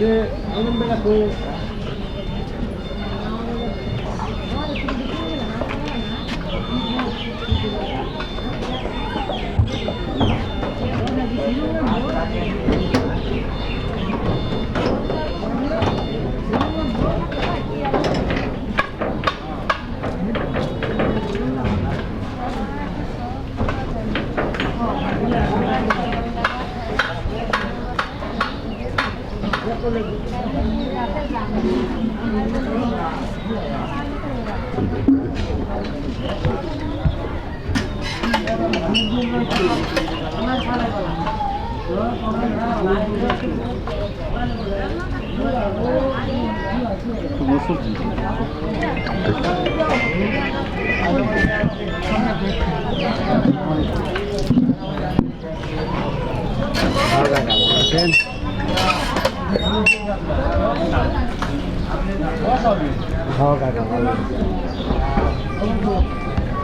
যে আলম বেলা তো খাওয়া কাকা ভালো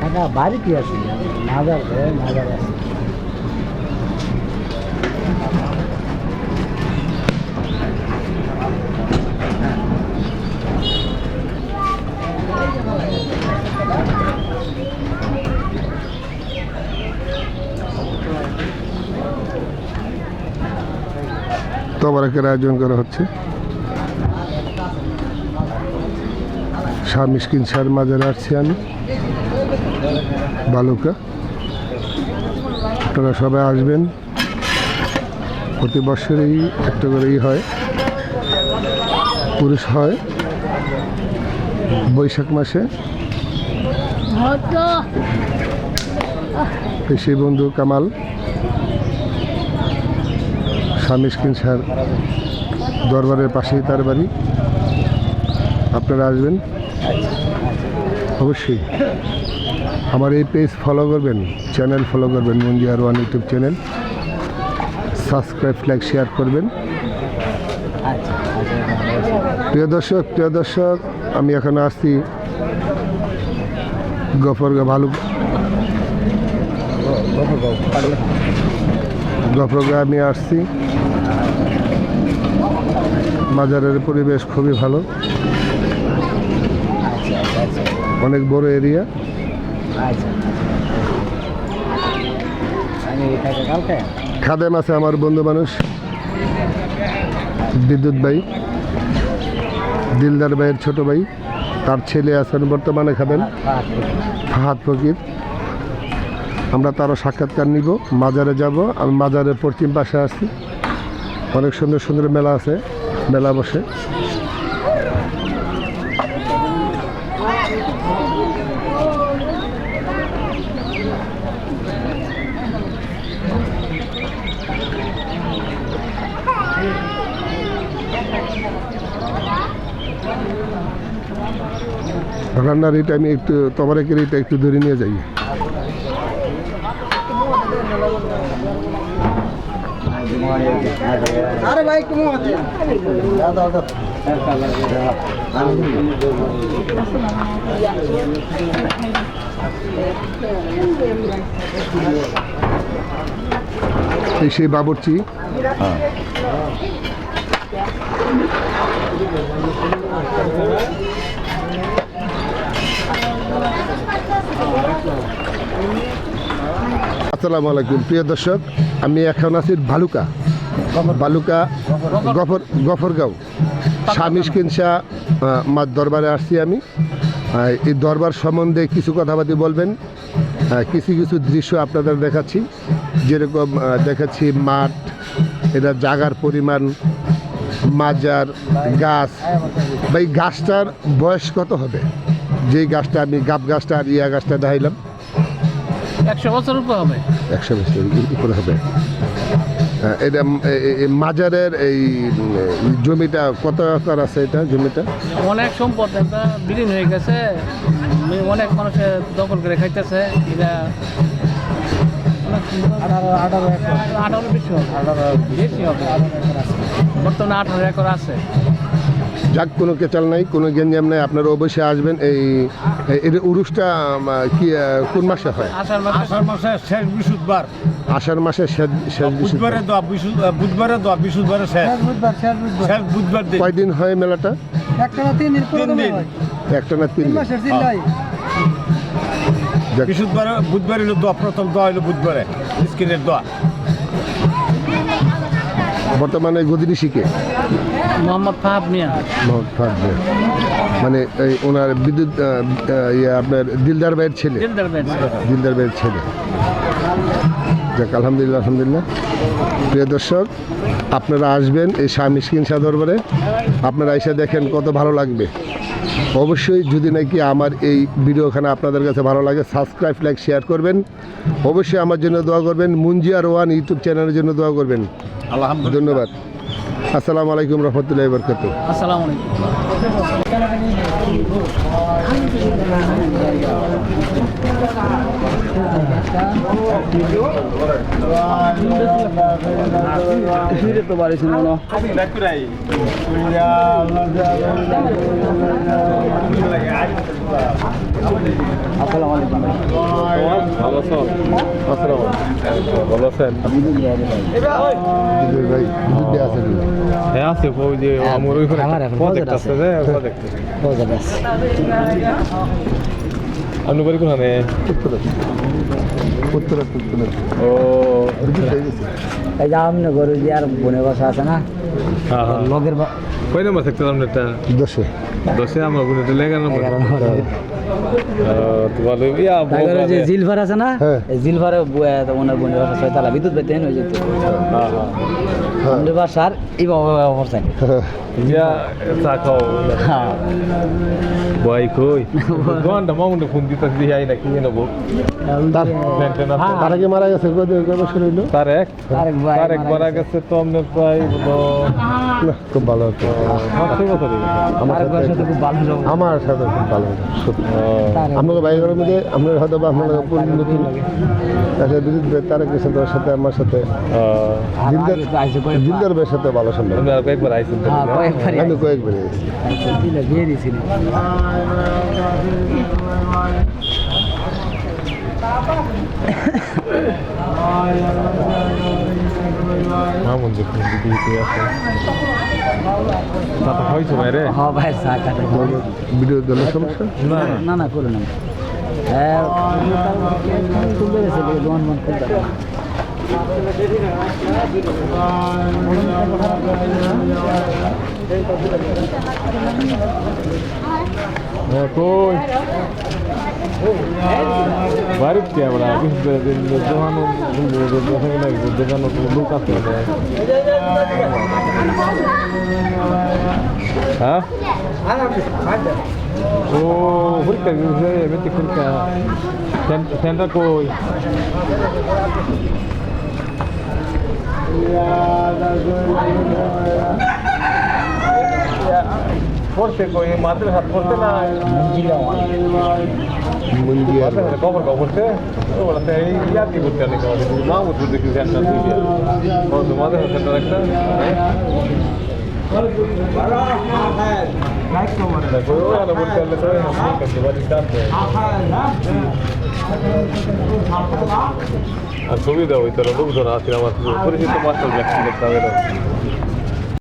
কাকা বাড়িতে আছি? নাজার ঘরে নাজার আছে। তবরাকের আয়োজন করা হচ্ছে। শাহ মিসকিন শাহর মাজারে আসছি আমি। বালুকা। আপনারা সবাই আসবেন। প্রতি বছরেই একটা করেই হয়। পুরুষ হয়। বৈশাখ মাসে। সেই বন্ধু কামাল। স্বামী স্কিন স্যার দরবারের পাশেই তার বাড়ি। আপনারা আসবেন। অবশ্যই। আমার এই পেজ ফলো করবেন চ্যানেল ফলো করবেন Manjiyar one YouTube channel subscribe like share করবেন। প্রিয় দর্শক প্রিয় দর্শক, আমি এখন আসছি গফরগা ভালু গফরগা আমি আসছি। মাজারের পরিবেশ খুবই ভালো। অনেক বড় এরিয়া। খাদেম আছে আমার বন্ধু মানুষ। বিদ্যুৎ ভাই। দিলদার ভাইয়ের ছোট ভাই। তার ছেলে আছেন বর্তমানে খাদেম। ফাহাদ ফকির। আমরা তারও সাক্ষাৎকার নিব। মাজারে যাব। আমি মাজারের পশ্চিম পাশে আছি। অনেক সুন্দর সুন্দর মেলা আছে। মেলা বসে। রান্নার এটা আমি একটু তোমার একটু ধরে নিয়ে যাই। আরে ভাই তুমি এই সেই বাবরচি? আসসালামু আলাইকুম। প্রিয় দর্শক, আমি এখন আছি ভালুকা বালুকা গফর গফরগাঁও। স্বামী কিনসা মার দরবারে আসছি আমি। এই দরবার সম্বন্ধে কিছু কথাবার্তি বলবেন। কিছু কিছু দৃশ্য আপনাদের দেখাচ্ছি। যেরকম দেখাচ্ছি মাঠ, এটা জাগার পরিমাণ, মাজার, গাছ। বা এই গাছটার বয়স কত হবে? যেই গাছটা আমি গাব গাছটা আর ইয়া গাছটা দেখাইলাম। একশো বছর উপর হবে। একশো বছর উপরে হবে। এটা মাজারের এই জমিটা কত একর আছে এটা জমিটা? অনেক সম্পদ একটা বিলীন হয়ে গেছে। অনেক মানুষের দখল করে খাইতেছে। এটা আঠারো আঠারো একর। আঠারো বেশি হবে। বেশি হবে। বর্তমানে আঠারো একর আছে। যাক কোনো কেচাল নাই কোনো গেঞ্জাম নাই আপনারা অবশ্যই আসবেন এই এর উরুষটা কি কোন মাসে হয়? আষাঢ় মাসে শেষ বৃহস্পতিবার। আষাঢ় মাসে শেষ শেষ বুধবারে দোয়া বুধবারে দোয়া বৃহস্পতিবারে শেষ। শেষ বুধবার শেষ বুধবার। দিন। কয়দিন হয় মেলাটা? একটা না তিন দিন পুরো তিন দিন। তিন তিন মাসের দিন নাই যাক, বুধবার হলো দোয়া প্রথম দোয়া হলো বুধবারে স্কিনের দোয়া। বর্তমানে গদিনী শিখে মোহাম্মদ ফাহাব মিয়া। মোহাম্মদ ফাহাদ ভাই। মানে এই ওনার বিদ্যুৎ ইয়ে আপনার দিলদার ভাইয়ের ছেলে? দিলদার বেঞ্চ দিলদার ভাইয়ের ছেলে। যাক আলহামদুলিল্লাহ আলহামদুলিল্লাহ। প্রিয় দর্শক আপনারা আসবেন এই মিসকিন শাহ দরবারে। আপনারা এসে দেখেন কত ভালো লাগবে। অবশ্যই যদি নাকি আমার এই ভিডিওখানে আপনাদের কাছে ভালো লাগে সাবস্ক্রাইব লাইক শেয়ার করবেন। অবশ্যই আমার জন্য দোয়া করবেন। মুঞ্জিয়ার ওয়ান ইউটিউব চ্যানেলের জন্য দোয়া করবেন। আলহামদুলিল্লাহ। ধন্যবাদ। আসসালামু আলাইকুম রহমতুল্লাহ বরকত আসসালামু আলাইকুম। ভালো আছেন? ভাই দুধ দেয়া আছে নাকি? হ্যাঁ আছে ওই যে আমার ওইখানে প্রজেক্ট আছে আছে। যে প্রজেক্ট বোঝা গেছে আপনি বাড়ি কোথানে উত্তরা উত্তরা উত্তরা ও দুধ গেছে এই যে আমনে যে আর বনে বসা আছে না লগের কয় নম্বর থাকতে আপনারটা দশে। দশে আমার বোন এটা লেগে নম্বর এগারো নম্বর। হবে। তো ভালো ইয়া যে জিলভার আছে না জিলভারে ওনার বনে বসা ছয়তলা বিদ্যুৎ বেতে হয়ে যেত হ্যাঁ হ্যাঁ বাসার এই বাবা ইয়া চা খাও। ভাই কই ঘণ্টা মামুন্ডে ফোন দিতে দিয়ে আই না কিনে নেব তার আগে মারা গেছে কয় বছর হইল তার এক তার এক মারা গেছে তো আপনার প্রায় খুব ভালো হতো হয়ে আমার সাথে খুব ভালো সম্পর্ক। আমার সাথে খুব ভালো তারেক আপনাকে বাইকের মধ্যে আপনার হয়তো বা আপনার নতুন বিদ্যুৎ সাথে ওর সাথে আমার সাথে। আইসে। জিলদার ভাইয়ের সাথে ভালো সম্ভব আপনি কয়েকবার আইসেন। তো হ্যাঁ, আমি কয়েকবার মামুন যে ফোন দিতে দিতে আছে তা হয়েছে ভাই রে হ্যাঁ ভাই চা খাতে ভিডিও দলের সমস্যা? না না না না না। হ্যাঁ খুলতে গেছে দোকান বন্ধ कोई बारिश क्या बड़ा दुकानों दुकानों को लोग आते हैं हाँ ओ हुरका यूज़ है मैं तिकुरका सेंटर कोई কই বাড়িতে কে আমরা দোকান দোকান লোক আছে হ্যাঁ ও পরীক্ষা দিয়েছে মেট্রিক পরীক্ষা সেন্টার কই পড়তে কই মাদ্রাসা পড়তে না মুঞ্জিয়ার মাদ্রাসা কবর কবর পড়তে ও বলতে এই ইয়ার কি করতে অনেক আমাদের নাম উঠে দেখি সেন্টার দিয়ে ও তো মাদ্রাসা সেন্টার একটা দেখো ওখানে বলতে হলে তো ঠিক আছে বাড়ি কাছে আর সুবিধা হইতো না লোকজন আছে আমার পরিচিত মাস্টার ব্যাগ দেখতে হবে না